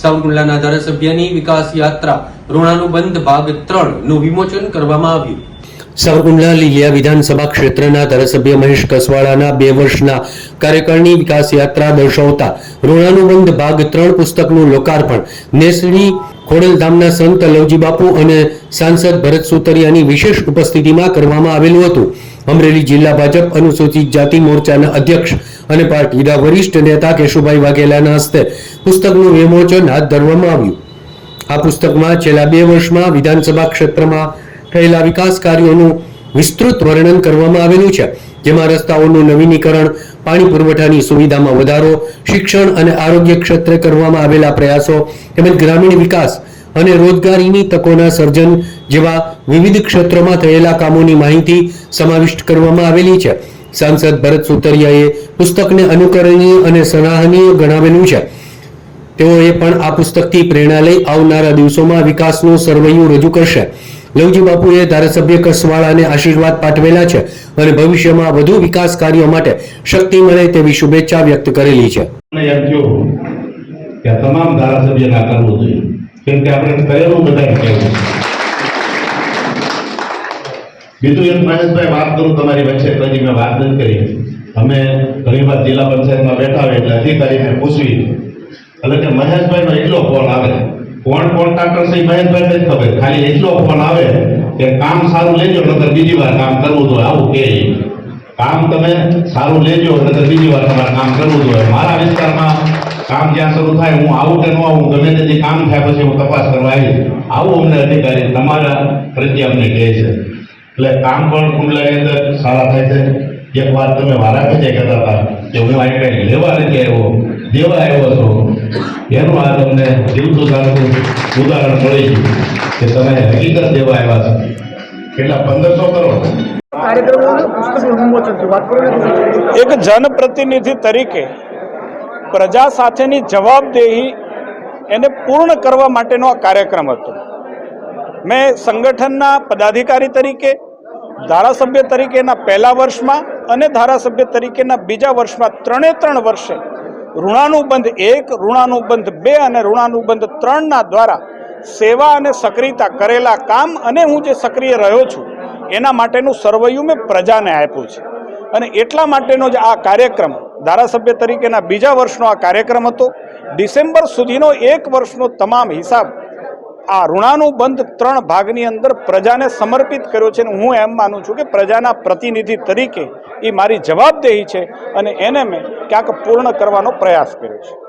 સાવરકુંડલાના ધારાસભ્યની વિકાસ યાત્રા ઋણાનુબંધ ભાગ ત્રણનું વિમોચન કરવામાં આવ્યું. સાવરકુંડલા લીલિયા વિધાનસભા ક્ષેત્રના ધારાસભ્ય મહેશ કસવાળાના બે વર્ષના કાર્યકાળની વિકાસ યાત્રા દર્શાવતા ઋણાનુબંધ ભાગ ત્રણ પુસ્તકનું લોકાર્પણ. નેસડી, ખોડલધામના સંત લવજી બાપુ અને સાંસદ ભરત સુતરિયાની વિશેષ ઉપસ્થિતિમાં કરવામાં આવેલું હતું. અમરેલી જિલ્લા ભાજપ અનુસૂચિત જાતિ મોરચાના અધ્યક્ષ અને પાર્ટીના વરિષ્ઠ નેતા કેશુભાઈ વાઘેલાના હસ્તે પુસ્તકનું વિમોચન હાથ ધરવામાં આવ્યું. આ પુસ્તકમાં છેલ્લા બે વર્ષમાં વિધાનસભા ક્ષેત્રમાં થયેલા વિકાસ કાર્યોનું વિસ્તૃત વર્ણન કરવામાં આવેલું છે, જેમાં રસ્તાઓનું નવીનીકરણ, પાણી પુરવઠાની સુવિધામાં વધારો, શિક્ષણ અને આરોગ્ય ક્ષેત્રે કરવામાં આવેલા પ્રયાસો તેમજ ગ્રામીણ વિકાસ અને રોજગારીની તકોના સર્જન જેવા વિવિધ ક્ષેત્રોમાં થયેલા કામોની માહિતી સમાવિષ્ટ કરવામાં આવેલી છે. સાંસદ ભરત સુતરિયાએ પુસ્તકને અનુકરણીય અને સરાહનીય ગણાવેલું છે. તેઓએ પણ આ પુસ્તકથી પ્રેરણા લઈ આવનારા દિવસોમાં વિકાસનું સરવૈયું રજૂ કરશે. લવજી બાપુએ ધારાસભ્ય કસવાળાને આશીર્વાદ પાઠવેલા છે અને ભવિષ્યમાં વધુ વિકાસ કાર્યો માટે શક્તિ મળે તેવી શુભેચ્છા વ્યક્ત કરેલી છે. તમામ ધારાસભ્યના કરવું જોઈએ. કેમ કે આપણે કરેલું બધા બીજું એમ મહેશભાઈ, વાત કરું તમારી વચ્ચે પછી મેં વાત નથી કરી. અમે ઘણી વાર જિલ્લા પંચાયતમાં બેઠા હોય એટલે અધિકારીને પૂછવી. એટલે કે મહેશભાઈનો એટલો ફોન આવે. કોણ કોન્ટ્રાક્ટર છે એ મહેશભાઈને જ ખબર. ખાલી એટલો ફોન આવે કે કામ સારું લેજો, નકર બીજી વાર કામ કરવું જોઈએ. આવું કે કામ તમે સારું લેજો, નકર બીજી વાર તમારે કામ કરવું જોઈએ. મારા વિસ્તારમાં કામ જ્યાં શરૂ થાય, હું આવું કે ન આવું, ગમે તેથી કામ થાય પછી હું તપાસ કરવા આવીશ. આવું અમને અધિકારી તમારા પ્રત્યે અમને કહે છે. એટલે કામ પણ કુંડલાની અંદર સારા થાય છે. એક વાત તમે મારા પછી કહેતા હતા કે હું અહીં કંઈ લેવા નથી આવ્યો, દેવા આવ્યો છું. એનું આ તમને જીવતું સારું ઉદાહરણ મળે છે કે તમે હકીકત દેવા આવ્યા છો. કેટલા? પંદરસો કરોડ. એક જનપ્રતિનિધિ તરીકે પ્રજા સાથેની જવાબદેહી એને પૂર્ણ કરવા માટેનો આ કાર્યક્રમ હતો. મેં સંગઠનના પદાધિકારી તરીકે ધારાસભ્ય તરીકેના પહેલા વર્ષમાં અને ધારાસભ્ય તરીકેના બીજા વર્ષમાં ત્રણે ત્રણ વર્ષે ઋણાનુબંધ એક, ઋણાનુબંધ બે અને ઋણાનુબંધ ત્રણના દ્વારા સેવા અને સક્રિયતા કરેલા કામ અને હું જે સક્રિય રહ્યો છું, એના માટેનું સર્વૈયું મેં પ્રજાને આપ્યું છે. અને એટલા માટેનો જ આ કાર્યક્રમ, ધારાસભ્ય તરીકેના બીજા વર્ષનો આ કાર્યક્રમ હતો. ડિસેમ્બર સુધીનો એક વર્ષનો તમામ હિસાબ આ ઋણાનુબંધ ત્રણ ભાગની અંદર પ્રજાને સમર્પિત કર્યો છે અને હું એમ માનું છું કે પ્રજાના પ્રતિનિધિ તરીકે એ મારી જવાબદેહી છે અને એને મેં ક્યાંક પૂર્ણ કરવાનો પ્રયાસ કર્યો છે.